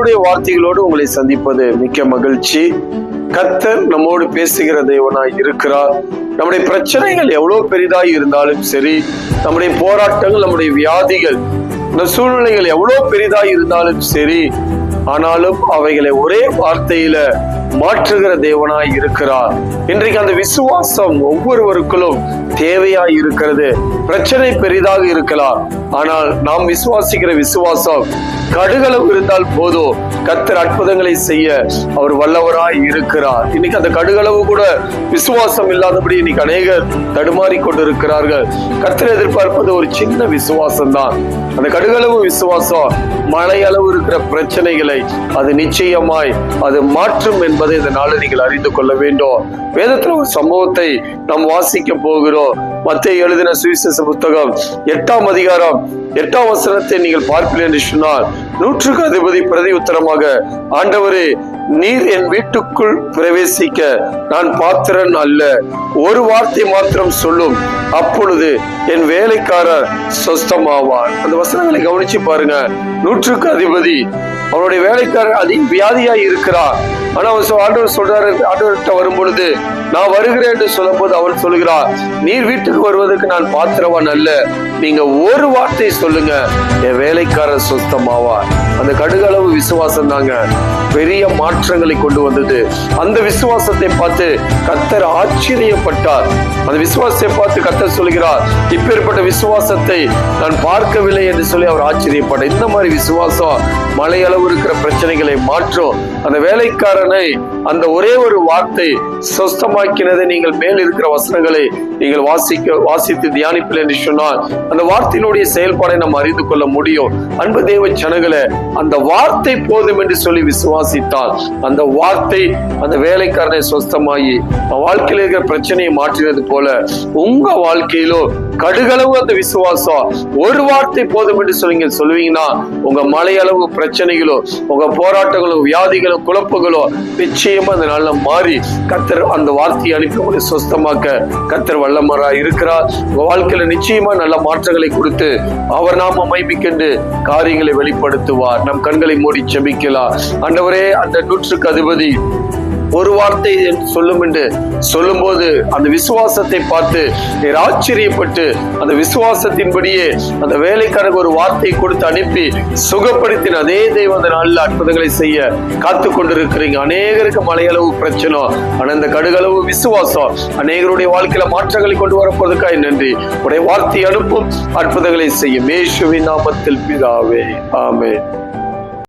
தேவனுடைய வார்த்தைகளோடு உங்களை சந்திப்பது மிக்க மகிழ்ச்சி. கர்த்தர் நம்மோடு பேசுகிற தெய்வனாய் இருக்கிறார். நம்முடைய பிரச்சனைகள் எவ்வளவு பெரிதாய் இருந்தாலும் சரி நம்முடைய போராட்டங்கள் நம்முடைய வியாதிகள் இந்த சூழ்நிலைகள் எவ்வளவு பெரிதாய் இருந்தாலும் சரி ஆனாலும் அவைகளை ஒரே வார்த்தையில மாற்றுகிற தேவனாய் இருக்கிறார். இன்றைக்கு அந்த விசுவாசம் ஒவ்வொருவருக்குள்ளும் தேவையாய் இருக்கிறது. பிரச்சனை பெரிதாக இருக்கலாம். ஆனால் நாம் விசுவாசிக்கிற விசுவாசம் கடுகளவு இருந்தால் போதும். கத்தர் அற்புதங்களை செய்ய அவர் வல்லவராய் இருக்கிறார். இன்னைக்கு அந்த கடுகளவு கூட விசுவாசம் இல்லாதபடி இன்னைக்கு அநேகர் தடுமாறி கொண்டிருக்கிறார்கள் கத்தர் எதிர்பார்ப்பது ஒரு சின்ன விசுவாசம் தான் அந்த கடுகளவு விசுவாசம் மழை அளவு இருக்கிற பிரச்சனைகளை அது நிச்சயமாய் அது மாற்றும் என்பதை இந்த நாளில் நீங்கள் அறிந்து கொள்ள வேண்டும். வேதத்தில் ஒரு சம்பவத்தை நாம் வாசிக்க போகிறோம். மத்திய எழுதின சுவிசேஷ புத்தகம் எட்டாம் அதிகாரம் எட்டாம் வசனத்தை நீங்கள் பார்ப்பீர்கள் என்று சொன்னால் நூற்றுக்கு அதிபதி பிரதி உத்தரமாக ஆண்டவரே நீர் என் வீட்டுக்குள் பிரவேசிக்க நான் பாத்திரன் அல்ல. ஒரு வார்த்தை மாத்திரம் சொல்லும். அப்பொழுது என் வேலைக்காரர் சொஸ்தமாவார். அந்த வசனங்களை கவனிச்சு பாருங்க. நூற்றுக்கு அதிபதி அவனுடைய வேலைக்காரர் அதிக வியாதியாய் இருக்கிறார். ஆனா அவர் ஆண்டவர் சொல்றாரு ஆண்டவர்கிட்ட வரும் பொழுது நான் வருகிறேன் என்று சொல்லும்போது அவர் சொல்கிறார் நீர் வீட்டுக்கு வருவதற்கு நான் பாத்திரவான் அல்ல. நீங்க ஒரு வார்த்தை சொல்லுங்க என் வேலைக்காரர் சொஸ்தமாவார் அந்த கடுகளவு விசுவாசம் தாங்க பெரிய மாற்றங்களை கொண்டு வந்தது. அந்த விசுவாசத்தை பார்த்து கத்தர் ஆச்சரியப்பட்டார். அந்த விசுவாசத்தை பார்த்து கத்தர் சொல்கிறார் இப்பேற்பட்ட விசுவாசத்தை நான் பார்க்கவில்லை என்று சொல்லி அவர் ஆச்சரியப்பட்டார். இந்த மாதிரி விசுவாசம் மலையளவு இருக்கிற பிரச்சனைகளை மாற்றும் அந்த வேலைக்காரனை அந்த ஒரே ஒரு வார்த்தை சொஸ்தமாக்கினதை நீங்கள் மேல் இருக்கிற வசனங்களை நீங்கள் வாசிக்க வாசித்து தியானிப்பில் என்று சொன்னால் அந்த வார்த்தையினுடைய செயல்பாடை நம்ம அறிந்து கொள்ள முடியும். அன்பு தேவ ஜனங்களே அந்த வார்த்தை போதும் என்று சொல்லி விசுவாசித்தால் அந்த வார்த்தை அந்த வேலைக்காரனை சொஸ்தமாகி வாழ்க்கையில் இருக்கிற பிரச்சனையை மாற்றினது போல உங்க வாழ்க்கையிலோ கடுகளவு அந்த விசுவாசம். ஒரு வார்த்தை போதும் என்று சொல்லி சொல்லுவீங்கன்னா உங்க மலையளவு பிரச்சனைகளோ உங்க போராட்டங்களோ வியாதிகளோ குழப்பங்களோ நிச்சயமா அந்த நாள்ல மாறி கத்தர் அந்த வார்த்தையை அனுப்பி உங்களை சொஸ்தமாக்க கத்தர் வல்லமரா இருக்கிறார். உங்க வாழ்க்கையில நிச்சயமா நல்ல மாற்றங்களை கொடுத்து அவர் நாம மைமிக்கென்று காரியங்களை வெளிப்படுத்துவார். நம் கண்களை மூடி செபிக்கலாம். ஆண்டவரே அந்த நூற்றுக்கு அதிபதி ஒரு வார்த்தை சொல்லும் என்று சொல்லும்போது அந்த விசுவாசத்தை பார்த்து நீர் ஆச்சரியப்பட்டு அந்த விசுவாசத்தின்படியே அந்த வேலைக்காரருக்கு ஒரு வார்த்தை கொடுத்து அனுப்பி சுகப்படுத்தின அதே தெய்வம் அந்த நாளில் அற்புதங்களை செய்ய காத்து கொண்டிருக்கிறீங்க. அநேகருக்கு மலையளவு பிரச்சனை ஆனால் இந்த கடுகளவு விசுவாசம் அநேகருடைய வாழ்க்கையில மாற்றங்களை கொண்டு வரப்போறதுக்காய் நன்றி. உடைய வார்த்தை அனுப்பும் அற்புதங்களை செய்யும். மேஷுவின் நாமத்தில் பிதாவே ஆமே